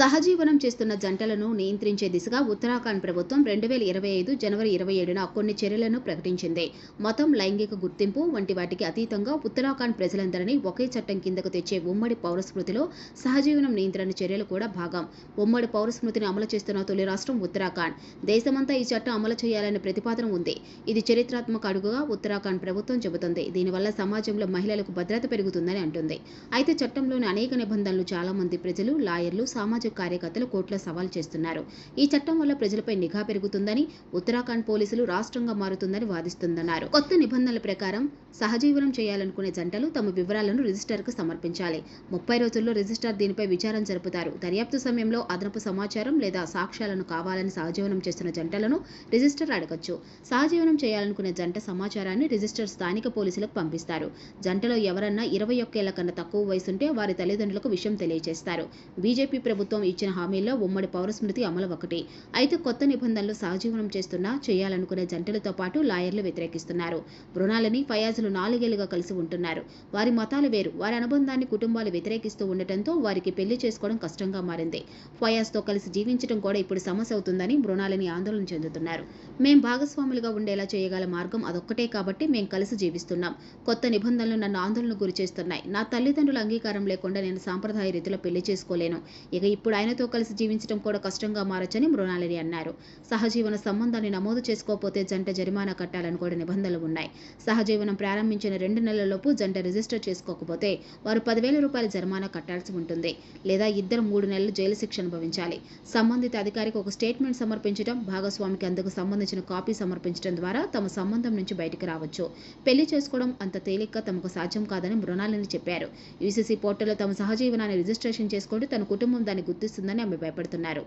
సహజీవనం చేస్తున్న జంటలను నియంత్రించే దిశగా ఉత్తరాఖండ్ ప్రభుత్వం రెండు వేల ఇరవై ఐదు జనవరి ఇరవై ఏడున కొన్ని చర్యలను ప్రకటించింది. మతం లైంగిక గుర్తింపు వంటి వాటికి అతీతంగా ఉత్తరాఖండ్ ప్రజలందరినీ ఒకే చట్టం కిందకు తెచ్చే ఉమ్మడి పౌరస్మృతిలో సహజీవనం నియంత్రణ చర్యలు కూడా భాగం. ఉమ్మడి పౌరస్మృతిని అమలు చేస్తున్న తొలి రాష్ట్రం ఉత్తరాఖండ్. దేశమంతా ఈ చట్టం అమలు చేయాలనే ప్రతిపాదన ఉంది. ఇది చరిత్రాత్మక అడుగుగా ఉత్తరాఖండ్ ప్రభుత్వం చెబుతుంది. దీనివల్ల సమాజంలో మహిళలకు భద్రత పెరుగుతుందని అంటుంది. అయితే చట్టంలోని అనేక నిబంధనలు చాలా మంది ప్రజలు లాయర్లు సామాజిక కార్యకర్తలు కోర్టులో సవాల్ చేస్తున్నారు. ఈ చట్టం వల్ల ప్రజలపై నిఘా పెరుగుతుందని ఉత్తరాఖండ్ పోలీసులు రాష్ట్రంగా మారుతుందని వాదిస్తుందన్నారు. కొత్త నిబంధనల ప్రకారం సహజీవనం చేయాలనుకునే జంటలు తమ వివరాలను రిజిస్టర్కు సమర్పించాలి. ముప్పై రోజుల్లో రిజిస్టార్ దీనిపై విచారణ జరుపుతారు. దర్యాప్తు సమయంలో అదనపు సమాచారం లేదా సాక్ష్యాలను కావాలని సహజీవనం చేస్తున్న జంటలను రిజిస్టర్ అడగచ్చు. సహజీవనం చేయాలనుకునే జంట సమాచారాన్ని రిజిస్టర్ స్థానిక పోలీసులకు పంపిస్తారు. జంటలో ఎవరన్నా ఇరవై ఒక్కేళ్ళ కన్నా తక్కువ వయసుంటే వారి తల్లిదండ్రులకు విషయం తెలియజేస్తారు బీజేపీ ప్రభుత్వం ఇచ్చిన హామీల్లో ఉమ్మడి పౌరస్మృతి అమలు ఒకటి. అయితే కొత్త నిబంధనలు సహజీవనం చేస్తున్నా చేయాలనుకునే జంటలతో పాటు లాయర్లు వ్యతిరేకిస్తున్నారు. బృణాలని ఫయాజులు నాలుగేళ్ళుగా కలిసి ఉంటున్నారు. వారి మతాలు వేరు. వారి అనుబంధాన్ని కుటుంబాలు వ్యతిరేకిస్తూ ఉండటంతో వారికి పెళ్ళి చేసుకోవడం కష్టంగా మారింది. ఫయాజ్తో కలిసి జీవించడం కూడా ఇప్పుడు సమస్య అవుతుందని బృణాలని ఆందోళన చెందుతున్నారు. మేం భాగస్వాములుగా ఉండేలా చేయగల మార్గం అదొక్కటే కాబట్టి మేం కలిసి జీవిస్తున్నాం. కొత్త నిబంధనలు నన్ను ఆందోళనకు గురి చేస్తున్నాయి నా తల్లిదండ్రుల అంగీకారం లేకుండా నేను సాంప్రదాయ రీతిలో పెళ్ళి చేసుకోలేను. ఇక ఇప్పుడు ఆయనతో కలిసి జీవించడం కూడా కష్టంగా మారొచ్చని మృణాలిని అన్నారు. సహజీవన సంబంధాన్ని నమోదు చేసుకోకపోతే జంట జరిమానా కట్టాలని కూడా నిబంధనలు ఉన్నాయి. సహజీవనం ప్రారంభించిన రెండు నెలలలోపు జంట రిజిస్టర్ చేసుకోకపోతే వారు పదివేల రూపాయల జరిమానా కట్టాల్సి ఉంటుంది లేదా ఇద్దరు మూడు నెలలు జైలు శిక్ష అనుభవించాలి. సంబంధిత అధికారికి ఒక స్టేట్మెంట్ సమర్పించడం భాగస్వామికి అందుకు సంబంధించిన కాపీ సమర్పించడం ద్వారా తమ సంబంధం నుంచి బయటికి రావచ్చు. పెళ్ళి చేసుకోవడం అంత తేలిగ్గా తమకు సాధ్యం కాదని మృణాలిని చెప్పారు. యూసీసీ పోర్టల్లో తమ సహజీవనాన్ని రిజిస్ట్రేషన్ చేసుకుంటూ తన కుటుంబం దాన్ని గుర్తిస్తుందని ఆమె భయపడుతున్నారు.